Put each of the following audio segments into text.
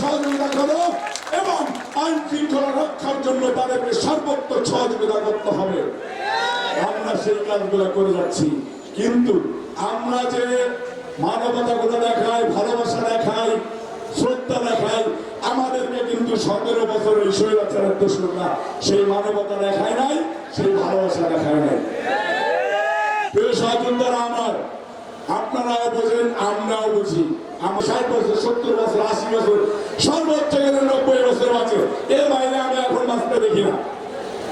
সহযোগিতা করো এবং আইন শৃঙ্খলা রক্ষার জন্য তাদেরকে সর্বোত্তম সহযোগিতা করতে হবে। আমরা সেই কাজগুলো করে যাচ্ছি। কিন্তু আমরা যে মানবতা মানবতাগুলো দেখাই, ভালোবাসা দেখাই, শ্রদ্ধা দেখাই, আমাদেরকে কিন্তু সতেরো বছর বছরের শৈলাচারের দুষ্করা সেই মানবতা দেখায় নাই, সেই ভালোবাসা দেখায় নাই। প্রিয় সহযোগিতারা আমার, আপনারাও বোঝেন, আমরাও বুঝি। আমার ষাট বছর, সত্তর বছর, আশি বছর, সর্বোচ্চ গেলে নব্বই বছর আছে এর বাইরে আমি এখন বাঁচতে দেখি না।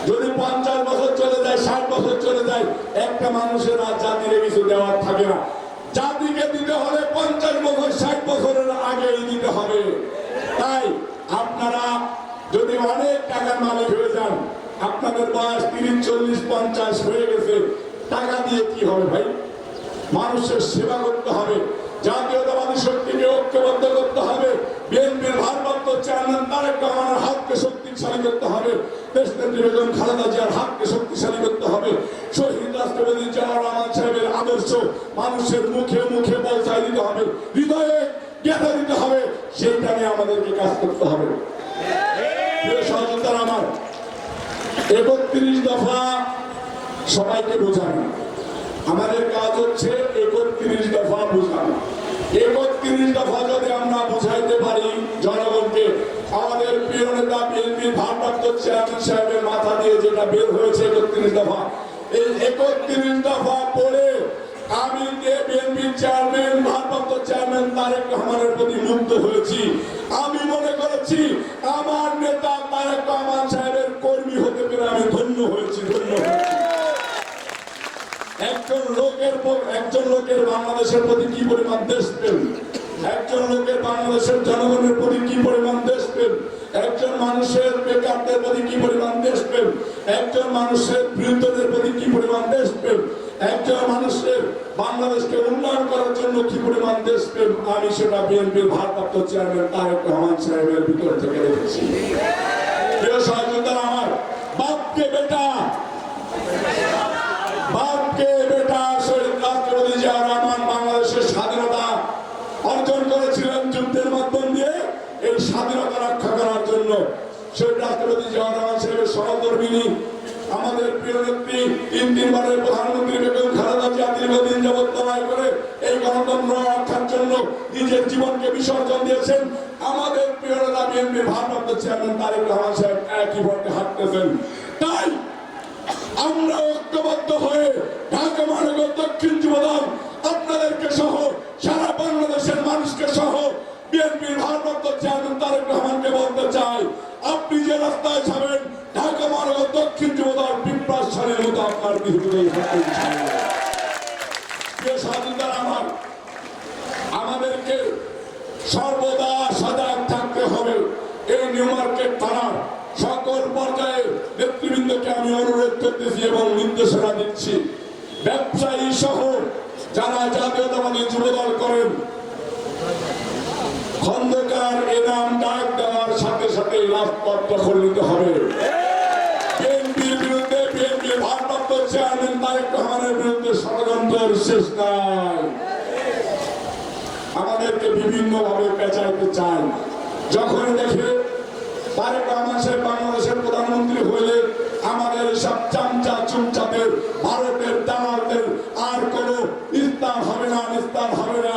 যদি পঞ্চাশ বছর চলে যায়, ষাট বছর চলে যায়, একটা মানুষের আর জাতির কিছু দেওয়ার থাকে না। জাতিকে দিতে হলে পঞ্চাশ বছর, ষাট বছরের আগেই দিতে হবে। তাই আপনারা যদি অনেক টাকার মালিক হয়ে যান, আপনাদের বয়স তিরিশ, চল্লিশ, পঞ্চাশ হয়ে গেছে, টাকা দিয়ে কি হবে ভাই? মানুষের সেবা করতে হবে। জাতীয়তাবাদী শক্তিকে ঐক্যবদ্ধ করতে হবে। বিএনপির ভারপ্রাপ্ত চেয়ারম্যান তারেক রহমানের হাতকে শক্তিশালী করতে হবে। দেশনেত্রী বেগম খালেদা জিয়ার হাতকে শক্তিশালী করতে হবে। শহীদ রাষ্ট্রপতি জিয়াউর রহমান সাহেবের আদর্শ মানুষের মুখে মুখে পৌঁছায় দিতে হবে। হৃদয়ে গেঁথে দিতে হবে। সেইটা নিয়ে আমাদেরকে কাজ করতে হবে। সহযোগিতার আমার, একত্রিশ দফা সবাইকে বোঝানো আমাদের কাজ হচ্ছে একত্রিশ দফা বোঝানো। একত্রিশ দফা যদি আমরা বুঝাইতে পারি জনগণকে, আমাদের প্রিয় নেতা বিএনপির ভারপ্রাপ্ত চেয়ারম্যান সাহেবের মাথা দিয়ে যেটা বের হয়েছে একত্রিশ দফা, এই একত্রিশ দফা পড়ে আমি যে বিএনপির চেয়ারম্যান, ভারপ্রাপ্ত চেয়ারম্যান তারেক রহমানের প্রতি মুগ্ধ হয়েছি। আমি মনে করেছি লোকের পর- একজন লোকের বাংলাদেশের প্রতি কি পরিমাণ দেশ প্রেম? একজন লোকের বাংলাদেশের জনগণের প্রতি কি পরিমাণ দেশ প্রেম? একজন মানুষের বেকারদের প্রতি কি পরিমাণ দেশ প্রেম? একজন মানুষের বৃদ্ধদের প্রতি কি পরিমাণ দেশ প্রেম? একজন মানুষের বাংলাদেশকে উন্নয়ন করার জন্য কি পরিমাণ দেশ প্রেম? আমি সেটা বিএনপির ভারপ্রাপ্ত চেয়ারম্যান তারেক রহমান সাহেবের ভিতর থেকে দেখেছি। আমার, বাপকে বেটা! আমরা ঐক্যবদ্ধ হয়ে আপনাদেরকে সহ সারা বাংলাদেশের মানুষকে সহ বিএনপির ভারপ্রাপ্ত চেয়ারম্যান তারেক রহমানকে বলতে চাই, আপনি যে রাস্তায় যাবেন ঢাকা মহানগর দক্ষিণ যুবদল বিপ্রাস সারের মতো আপনার স্বাধীনতার আমার, আমাদেরকে সর্বদা সজাগ থাকতে হবে। এই নিউ মার্কেট থানার সকল পর্যায়ে নেতৃবৃন্দকে আমি অনুরোধ করতেছি এবং নির্দেশনা দিচ্ছি। ব্যবসায়ী সহ যারা জাতীয়তাবাদী যুবদল করেন, খন্দকার এনাম ডাক সাথে সাথে রাজপথ দখল নিতে হবে। বিএনপির বিরুদ্ধে ভারপ্রাপ্ত চেয়ারম্যান তারেক রহমানের বিরুদ্ধে ষড়যন্ত্রের শেষ নাই। আমাদেরকে পেঁচাইতে চান যখন দেখে তারেক রহমান সাহেব বাংলাদেশের প্রধানমন্ত্রী আমাদের সব চামচা চুমচাদের, ভারতের দালালদের আর কোনো ইস্তার হবে না হবে না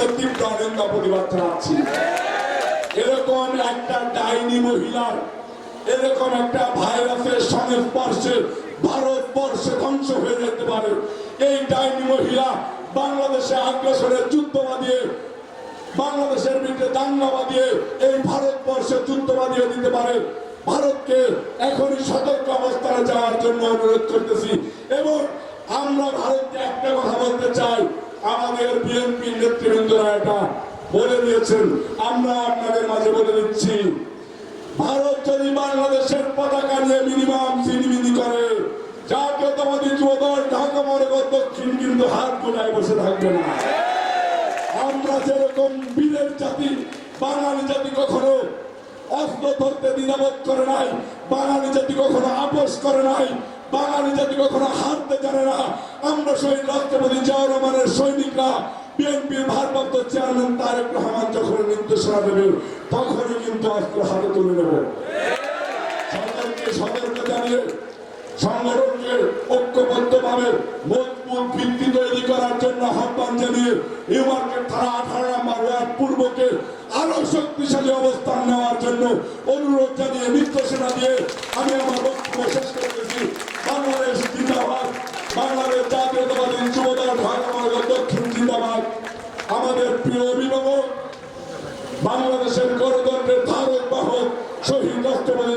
বিরুদ্ধে তীব্র নিন্দা প্রতিবাদ এরকম একটা ডাইনি মহিলার এরকম একটা ভাইরাসের সংস্পর্শে ভারতবর্ষে ধ্বংস হয়ে যেতে পারে। এই ডাইনি মহিলা বাংলাদেশে আগ্রাসনের যুদ্ধ বাঁধিয়ে, বাংলাদেশের বিরুদ্ধে দাঙ্গা বাঁধিয়ে এই ভারতবর্ষে যুদ্ধ বাঁধিয়ে দিতে পারে। ভারতকে এখনই সতর্ক অবস্থানে যাওয়ার জন্য অনুরোধ করতেছি। এবং আমরা ভারতকে একটা কথা বলতে চাই, আমাদের বলে দিয়েছেন, আমরা আপনাদের মাঝে বলে দিচ্ছি, ভারত যদি বাংলাদেশের পতাকা নিয়ে মিনিমাম সিনিমিনি করে, জাতীয়তাবাদী যুবদল ঢাকা মহানগর দক্ষিণ কিন্তু হাত গোলায় বসে থাকবে না। আমরা যেরকম বীরের জাতি, বাঙালি জাতি কখনো অস্ত্র ধরতে দ্বিধাবোধ করে নাই, বাঙালি জাতি কখনো আপোষ করে নাই, বাঙালি জাতি কখনো হারতে জানে না, আমরা শহীদ রাষ্ট্রপতি জিয়াউর রহমানের সৈনিকরা বিএনপির ভারপ্রাপ্ত চেয়ারম্যান তারেক রহমান যখন নির্দেশনা দেবে, তখনই কিন্তু অস্ত্র হাতে তুলে নেব। সরকারকে সতর্ক জানিয়ে, সংগঠনকে ঐক্যবদ্ধভাবে মজবুত ভিত্তি তৈরি করার জন্য আহ্বান জানিয়ে নিউ মার্কেট আঠারো নম্বর ওয়ার্ড পূর্বকে আরও শক্তিশালী অবস্থান নেওয়ার জন্য অনুরোধ জানিয়ে নির্দেশনা দিয়ে আমি আমার বক্তব্য শেষ করতেছি বাংলাদেশ জিন্দাবাদ। বাংলাদেশ জাতীয়তাবাদী যুবদল দক্ষিণ জিন্দাবাদ আমাদের প্রিয় অভিভাবক বাংলাদেশের গণতন্ত্রের ধারক বাহক শহীদ রাষ্ট্রপতি